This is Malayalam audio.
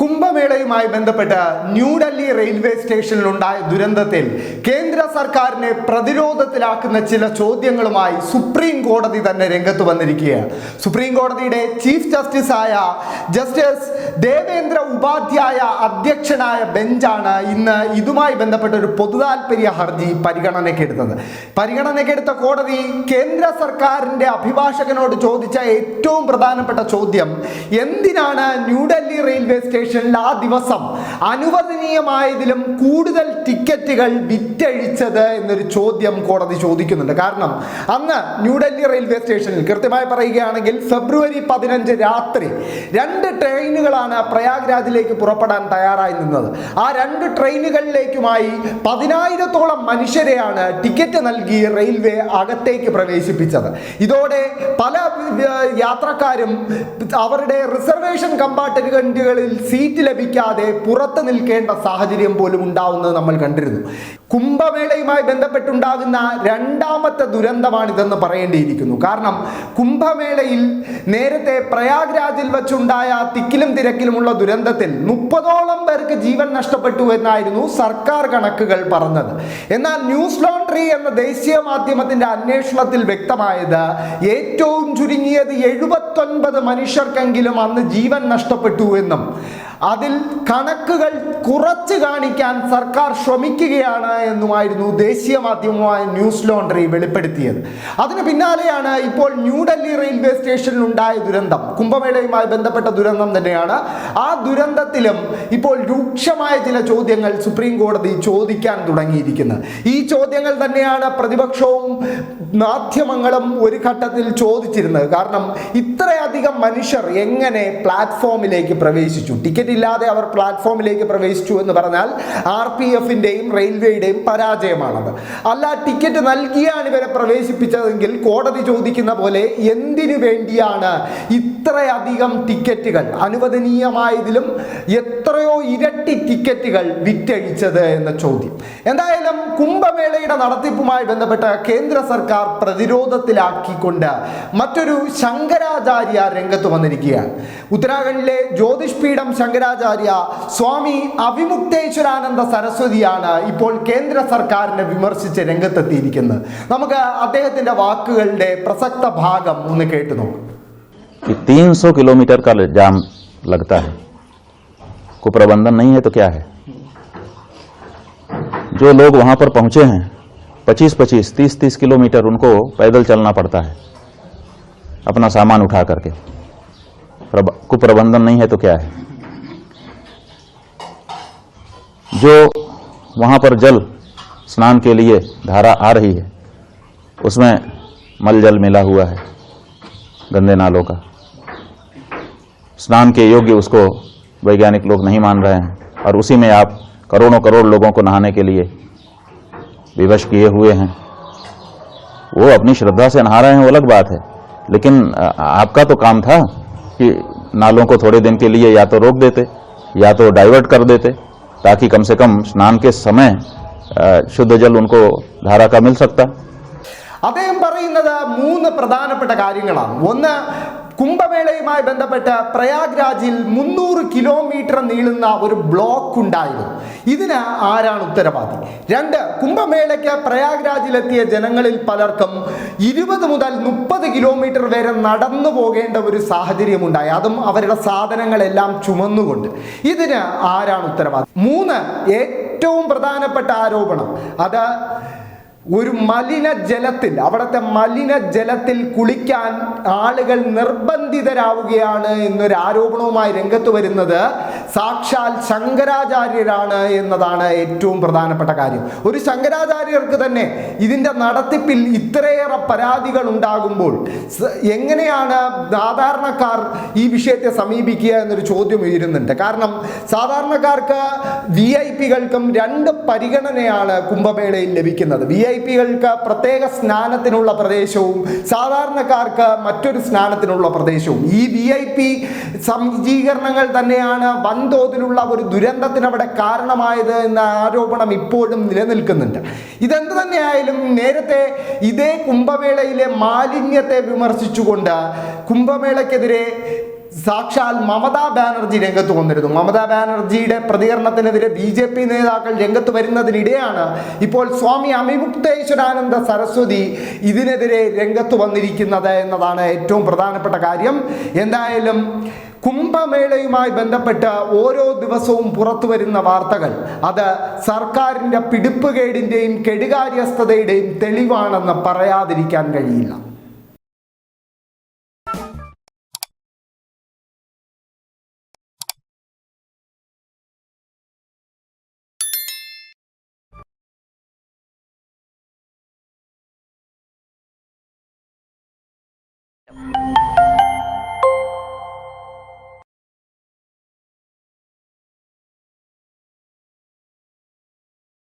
കുംഭമേളയുമായി ബന്ധപ്പെട്ട് ന്യൂഡൽഹി റെയിൽവേ സ്റ്റേഷനിലുണ്ടായ ദുരന്തത്തിൽ കേന്ദ്ര സർക്കാരിനെ പ്രതിരോധത്തിലാക്കുന്ന ചില ചോദ്യങ്ങളുമായി സുപ്രീം കോടതി തന്നെ രംഗത്ത് വന്നിരിക്കുകയാണ്. സുപ്രീം കോടതിയുടെ ചീഫ് ജസ്റ്റിസ് ആയ ജസ്റ്റിസ് ദേവേന്ദ്ര ഉപാധ്യായ അധ്യക്ഷനായ ബെഞ്ചാണ് ഇന്ന് ഇതുമായി ബന്ധപ്പെട്ട ഒരു പൊതുതാൽപര്യ ഹർജി പരിഗണനയ്ക്കെടുത്തത്. പരിഗണനയ്ക്കെടുത്ത കോടതി കേന്ദ്ര സർക്കാരിന്റെ അഭിഭാഷകനോട് ചോദിച്ച ഏറ്റവും പ്രധാനപ്പെട്ട ചോദ്യം എന്തിനാണ് ന്യൂഡൽഹി റെയിൽവേ സ്റ്റേഷനിൽ ആ ദിവസം അനുവദനീയമായതിലും കൂടുതൽ ടിക്കറ്റുകൾ വിറ്റഴിച്ചത് എന്നൊരു ചോദ്യം കോടതി ചോദിക്കുന്നുണ്ട്. കാരണം അന്ന് ന്യൂഡൽഹി റെയിൽവേ സ്റ്റേഷനിൽ കൃത്യമായി പറയുകയാണെങ്കിൽ ഫെബ്രുവരി പതിനഞ്ച് രാത്രി രണ്ട് ട്രെയിനുകളാണ് പ്രയാഗ്രാജിലേക്ക് പുറപ്പെടാൻ തയ്യാറായി നിന്നത്. ആ രണ്ട് ട്രെയിനുകളിലേക്കുമായി പതിനായിരത്തോളം മനുഷ്യരെയാണ് ടിക്കറ്റ് നൽകി റെയിൽവേ അകത്തേക്ക് പ്രവേശിപ്പിച്ചത്. ഇതോടെ പല യാത്രക്കാരും അവരുടെ റിസർവേഷൻ കമ്പാർട്ട്മെന്റുകളിൽ സീറ്റ് ലഭിക്കാതെ പുറത്ത് നിൽക്കേണ്ട സാഹചര്യം പോലും ഉണ്ടാവുന്നത് നമ്മൾ കണ്ടിരുന്നു. കുംഭമേളയുമായി ബന്ധപ്പെട്ടുണ്ടാകുന്ന രണ്ടാമത്തെ ദുരന്തമാണിതെന്ന് പറയേണ്ടിയിരിക്കുന്നു. കാരണം കുംഭമേളയിൽ നേരത്തെ പ്രയാഗ്രാജിൽ വെച്ചുണ്ടായ തിക്കിലും തിരക്കിലുമുള്ള ദുരന്തത്തിൽ മുപ്പതോളം പേർക്ക് ജീവൻ നഷ്ടപ്പെട്ടു എന്നായിരുന്നു സർക്കാർ കണക്കുകൾ പറഞ്ഞത്. എന്നാൽ ന്യൂസ് ലോണ്ടറി എന്ന ദേശീയ മാധ്യമത്തിന്റെ അന്വേഷണത്തിൽ വ്യക്തമായത് ഏറ്റവും ചുരുങ്ങിയത് എഴുപത്തൊൻപത് മനുഷ്യർക്കെങ്കിലും അന്ന് ജീവൻ നഷ്ടപ്പെട്ടു എന്നും അതിൽ കണക്കുകൾ കുറച്ച് കാണിക്കാൻ സർക്കാർ ശ്രമിക്കുകയാണ് എന്നുമായിരുന്നു ദേശീയ മാധ്യമമായ ന്യൂസ് ലോണ്ടറി വെളിപ്പെടുത്തിയത്. അതിന് പിന്നാലെയാണ് ഇപ്പോൾ ന്യൂഡൽഹി റെയിൽവേ സ്റ്റേഷനിൽ ഉണ്ടായ ദുരന്തം. കുംഭമേളയുമായി ബന്ധപ്പെട്ട ദുരന്തം തന്നെയാണ്. ആ ദുരന്തത്തിലും ഇപ്പോൾ രൂക്ഷമായ ചില ചോദ്യങ്ങൾ സുപ്രീം കോടതി ചോദിക്കാൻ തുടങ്ങിയിരിക്കുന്നത്. ഈ ചോദ്യങ്ങൾ തന്നെയാണ് പ്രതിപക്ഷവും മാധ്യമങ്ങളും ഒരു ഘട്ടത്തിൽ ചോദിച്ചിരുന്നത്. കാരണം ഇത്രയധികം മനുഷ്യർ എങ്ങനെ പ്ലാറ്റ്ഫോമിലേക്ക് പ്രവേശിച്ചു? ടിക്കറ്റ് ഇല്ലാതെ അവർ പ്ലാറ്റ്ഫോമിലേക്ക് പ്രവേശിച്ചു എന്ന് പറഞ്ഞാൽ ആർ പി എഫിന്റെയും റെയിൽവേയുടെയും പരാജയമാണത്. അല്ല ടിക്കറ്റ് നൽകിയാണ് ഇവരെ പ്രവേശിപ്പിച്ചതെങ്കിൽ കോടതി ചോദിക്കുന്ന പോലെ എന്തിനു വേണ്ടിയാണ് ഇത്രയധികം ടിക്കറ്റുകൾ? അനുവദനീയമായതിലും എത്രയോ ഇരട്ടി ടിക്കറ്റുകൾ വിറ്റഴിച്ചത് എന്ന ചോദ്യം. എന്തായാലും കുംഭമേളയുടെ നടത്തിപ്പുമായി ബന്ധപ്പെട്ട് കേന്ദ്ര സർക്കാർ പ്രതിരോധത്തിലാക്കിക്കൊണ്ട് മറ്റൊരു ശങ്കരാചാര്യ രംഗത്ത് വന്നിരിക്കുകയാണ് ഉത്തരാഖണ്ഡിലെ ജ്യോതിഷ് പീഠം ശങ്കരാചാര്യ സ്വാമി അവിമുക്തേശ്വരാനന്ദ സരസ്വതിയാണ് ഇപ്പോൾ കേന്ദ്ര സർക്കാരിനെ വിമർശിച്ച് രംഗത്തെത്തിയിരിക്കുന്നത് നമുക്ക് അദ്ദേഹത്തിന്റെ വാക്കുകളുടെ പ്രസക്ത ഭാഗം ഒന്ന് കേട്ടു നോക്കാം कि 300 किलोमीटर का जाम लगता है को प्रबंधन नहीं है तो क्या है जो लोग वहां पर पहुंचे हैं 25-25 30-30 किलोमीटर उनको पैदल चलना पड़ता है अपना सामान उठा करके प्रब, को प्रबंधन नहीं है तो क्या है? जो वहाँ पर जल स्नान के लिए धारा आ रही है उसमें मल जल मिला हुआ है गंदे नालों का। स्नान के योग्य उसको वैज्ञानिक लोग नहीं मान रहे हैं और उसी में आप करोड़ों करोड़ लोगों को नहाने के लिए विवश किए हुए हैं। वो अपनी श्रद्धा से नहा रहे हैं वो अलग बात है। लेकिन आपका तो काम था। कि नालों को थोड़े दिन के लिए या तो रोक देते या तो डाइवर्ट कर देते ताकि कम से कम स्नान के समय अ, शुद्ध जल उनको धारा का मिल सकता അദ്ദേഹം പറയുന്നത് മൂന്ന് പ്രധാനപ്പെട്ട കാര്യങ്ങളാണ് ഒന്ന് കുംഭമേളയുമായി ബന്ധപ്പെട്ട് പ്രയാഗ്രാജിൽ മുന്നൂറ് കിലോമീറ്റർ നീളുന്ന ഒരു ബ്ലോക്ക് ഉണ്ടായിരുന്നു. ഇതിന് ആരാണ് ഉത്തരവാദി? രണ്ട് കുംഭമേളയ്ക്ക് പ്രയാഗ്രാജിലെത്തിയ ജനങ്ങളിൽ പലർക്കും ഇരുപത് മുതൽ മുപ്പത് കിലോമീറ്റർ വരെ നടന്നു പോകേണ്ട ഒരു സാഹചര്യം ഉണ്ടായി അതും അവരുടെ സാധനങ്ങളെല്ലാം ചുമന്നുകൊണ്ട്. ഇതിന് ആരാണ് ഉത്തരവാദി? മൂന്ന് ഏറ്റവും പ്രധാനപ്പെട്ട ആരോപണം. അത് ഒരു മലിന ജലത്തിൽ അവിടുത്തെ മലിന ജലത്തിൽ കുളിക്കാൻ ആളുകൾ നിർബന്ധിതരാവുകയാണ് എന്നൊരു ആരോപണവുമായി രംഗത്ത് വരുന്നത് സാക്ഷാൽ ശങ്കരാചാര്യരാണ് എന്നതാണ് ഏറ്റവും പ്രധാനപ്പെട്ട കാര്യം. ഒരു ശങ്കരാചാര്യർക്ക് തന്നെ ഇതിന്റെ നടത്തിപ്പിൽ ഇത്രയേറെ പരാതികൾ ഉണ്ടാകുമ്പോൾ എങ്ങനെയാണ് സാധാരണക്കാർ ഈ വിഷയത്തെ സമീപിക്കുക എന്നൊരു ചോദ്യം ഉയരുന്നുണ്ട്. കാരണം സാധാരണക്കാർക്ക് വി ഐ പികൾക്കും രണ്ട് പരിഗണനയാണ് കുംഭമേളയിൽ ലഭിക്കുന്നത്. വി ഐ പികൾക്ക് പ്രത്യേക സ്നാനത്തിനുള്ള പ്രദേശവും സാധാരണക്കാർക്ക് മറ്റൊരു സ്നാനത്തിനുള്ള പ്രദേശവും. ഈ വി ഐ പി സജ്ജീകരണങ്ങൾ തന്നെയാണ് വൻതോതിലുള്ള ഒരു ദുരന്തത്തിന് അവിടെ കാരണമായത് എന്ന ആരോപണം ഇപ്പോഴും നിലനിൽക്കുന്നുണ്ട്. ഇതെന്ത് തന്നെയായാലും നേരത്തെ ഇതേ കുംഭമേളയിലെ മാലിന്യത്തെ വിമർശിച്ചുകൊണ്ട് കുംഭമേളയ്ക്കെതിരെ സാക്ഷാൽ മമതാ ബാനർജി രംഗത്ത് വന്നിരുന്നു. മമതാ ബാനർജിയുടെ പ്രതികരണത്തിനെതിരെ ബി ജെ പി നേതാക്കൾ രംഗത്ത് വരുന്നതിനിടെയാണ് ഇപ്പോൾ സ്വാമി അമിമുക്തേശ്വരാനന്ദ സരസ്വതി ഇതിനെതിരെ രംഗത്ത് വന്നിരിക്കുന്നത് എന്നതാണ് ഏറ്റവും പ്രധാനപ്പെട്ട കാര്യം. എന്തായാലും കുംഭമേളയുമായി ബന്ധപ്പെട്ട് ഓരോ ദിവസവും പുറത്തു വരുന്ന വാർത്തകൾ അത് സർക്കാരിന്റെ പിടിപ്പുകേടിന്റെയും കെടുകാര്യസ്ഥതയുടെയും തെളിവാണെന്ന് പറയാതിരിക്കാൻ കഴിയില്ല. Yep.